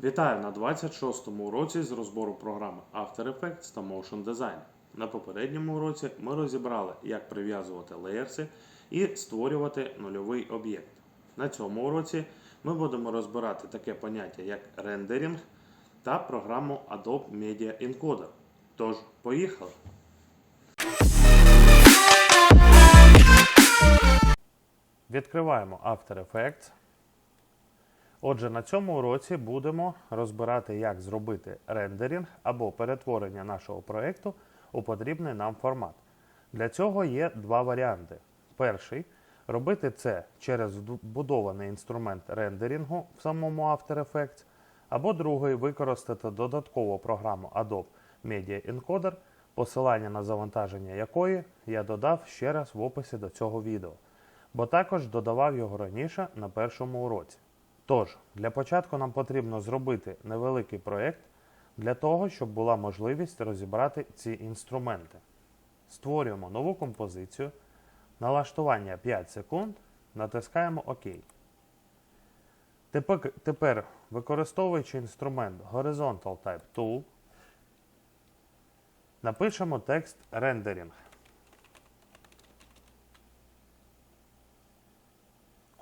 Вітаю на 26-му уроці з розбору програми After Effects та Motion Design. На попередньому уроці ми розібрали, як прив'язувати леєрси і створювати нульовий об'єкт. На цьому уроці ми будемо розбирати таке поняття, як рендеринг та програму Adobe Media Encoder. Тож, поїхали! Відкриваємо After Effects. Отже, на цьому уроці будемо розбирати, як зробити рендеринг або перетворення нашого проєкту у потрібний нам формат. Для цього є два варіанти. Перший робити це через вбудований інструмент рендерінгу в самому After Effects, або другий використати додаткову програму Adobe Media Encoder, посилання на завантаження якої я додав ще раз в описі до цього відео, бо також додавав його раніше на першому уроці. Тож, для початку нам потрібно зробити невеликий проєкт для того, щоб була можливість розібрати ці інструменти. Створюємо нову композицію, налаштування 5 секунд, натискаємо ОК. Тепер, використовуючи інструмент Horizontal Type Tool, напишемо текст рендеринг.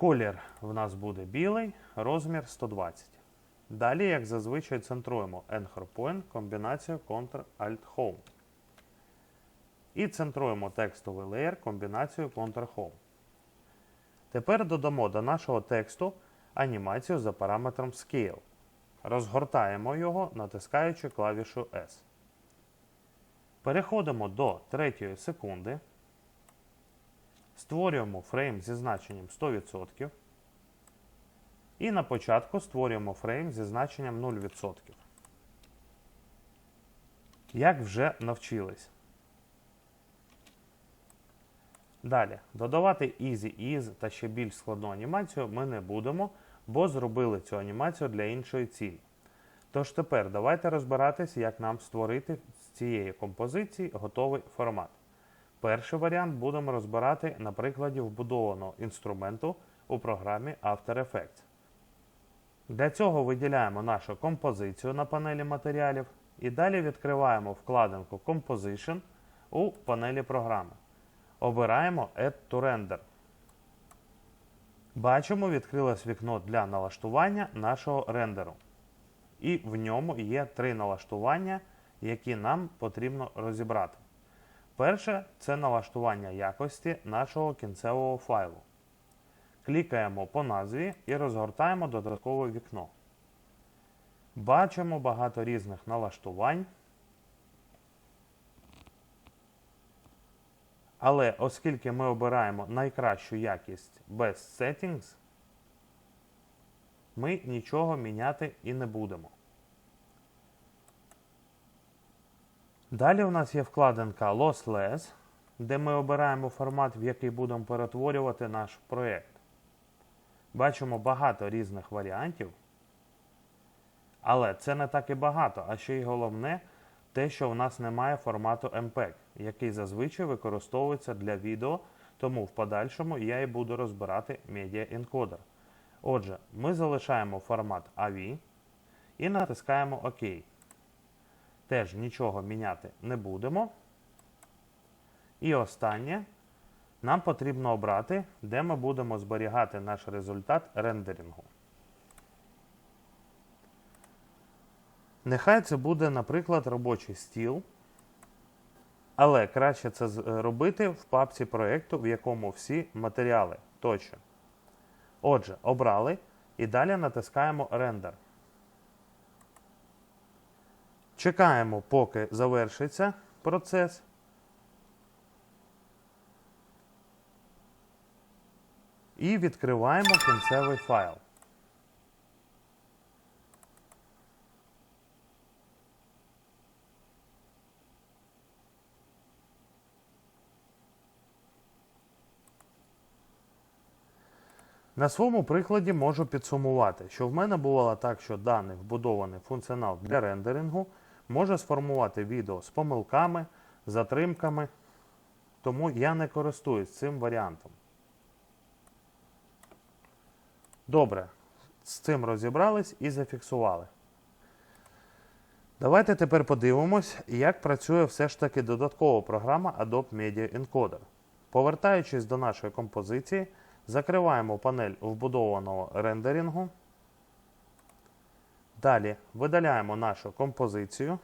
Колір в нас буде білий, розмір 120. Далі, як зазвичай, центруємо Anchor Point комбінацію Ctrl-Alt-Home. І центруємо текстовий леєр комбінацію Ctrl-Home. Тепер додамо до нашого тексту анімацію за параметром Scale. Розгортаємо його, натискаючи клавішу S. Переходимо до третьої секунди. Створюємо фрейм зі значенням 100%. І на початку створюємо фрейм зі значенням 0%. Як вже навчились. Далі, додавати Easy Ease та ще більш складну анімацію ми не будемо, бо зробили цю анімацію для іншої цілі. Тож тепер давайте розбиратись, як нам створити з цієї композиції готовий формат. Перший варіант будемо розбирати на прикладі вбудованого інструменту у програмі After Effects. Для цього виділяємо нашу композицію на панелі матеріалів і далі відкриваємо вкладинку Composition у панелі програми. Обираємо Add to Render. Бачимо, відкрилось вікно для налаштування нашого рендеру. І в ньому є три налаштування, які нам потрібно розібрати. Перше це налаштування якості нашого кінцевого файлу. Клікаємо по назві і розгортаємо додаткове вікно. Бачимо багато різних налаштувань. Але оскільки ми обираємо найкращу якість без Settings, ми нічого міняти і не будемо. Далі у нас є вкладинка Lossless, де ми обираємо формат, в який будемо перетворювати наш проєкт. Бачимо багато різних варіантів. Але це не так і багато, а ще й головне те, що в нас немає формату MPEG, який зазвичай використовується для відео, тому в подальшому я і буду розбирати Media Encoder. Отже, ми залишаємо формат AV і натискаємо ОК. Теж нічого міняти не будемо. І останнє. Нам потрібно обрати, де ми будемо зберігати наш результат рендерингу. Нехай це буде, наприклад, робочий стіл. Але краще це робити в папці проєкту, в якому всі матеріали тощо. Отже, обрали і далі натискаємо рендер. Чекаємо, поки завершиться процес. І відкриваємо кінцевий файл. На своєму прикладі можу підсумувати, що в мене бувало так, що даний вбудований функціонал для рендерингу може сформувати відео з помилками, затримками, тому я не користуюсь цим варіантом. Добре, з цим розібрались і зафіксували. Давайте тепер подивимось, як працює все ж таки додаткова програма Adobe Media Encoder. Повертаючись до нашої композиції, закриваємо панель вбудованого рендерингу. Далі видаляємо нашу композицію.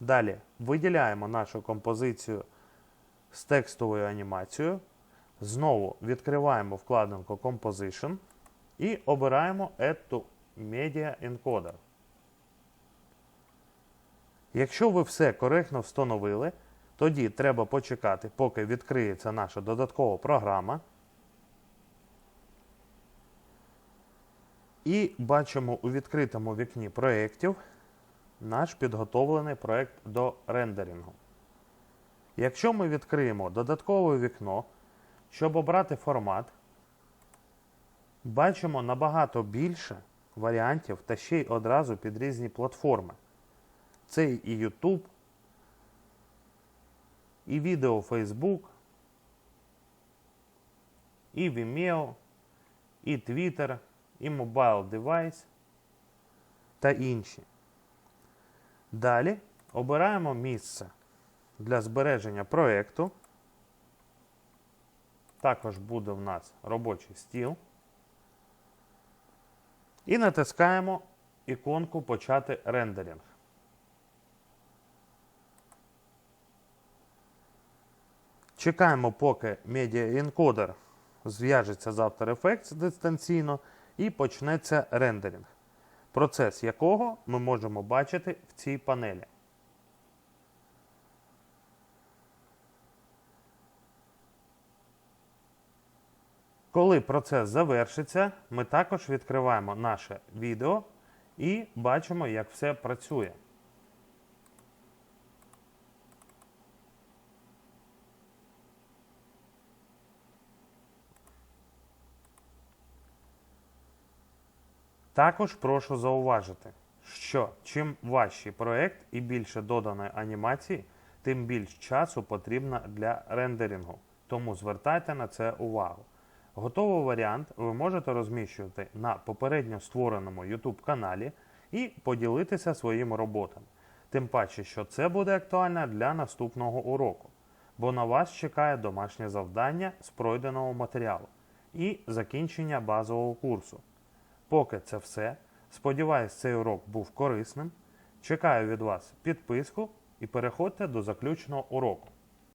Далі виділяємо нашу композицію з текстовою анімацією. Знову відкриваємо вкладинку Composition і обираємо Add to Media Encoder. Якщо ви все коректно встановили, тоді треба почекати, поки відкриється наша додаткова програма. І бачимо у відкритому вікні проєктів наш підготовлений проєкт до рендерингу. Якщо ми відкриємо додаткове вікно, щоб обрати формат, бачимо набагато більше варіантів та ще й одразу під різні платформи. Це і YouTube, і відео Facebook, і Vimeo, і Twitter, і Mobile Device та інші. Далі обираємо місце для збереження проєкту. Також буде в нас робочий стіл. І натискаємо іконку Почати рендеринг. Чекаємо, поки медіаенкодер зв'яжеться з After Effects дистанційно і почнеться рендеринг, процес якого ми можемо бачити в цій панелі. Коли процес завершиться, ми також відкриваємо наше відео і бачимо, як все працює. Також прошу зауважити, що чим важчий проєкт і більше доданої анімації, тим більш часу потрібно для рендерингу. Тому звертайте на це увагу. Готовий варіант ви можете розміщувати на попередньо створеному YouTube каналі і поділитися своїми роботами. Тим паче, що це буде актуально для наступного уроку, бо на вас чекає домашнє завдання з пройденого матеріалу і закінчення базового курсу. Поки це все. Сподіваюсь, цей урок був корисним. Чекаю від вас підписку і переходьте до заключного уроку.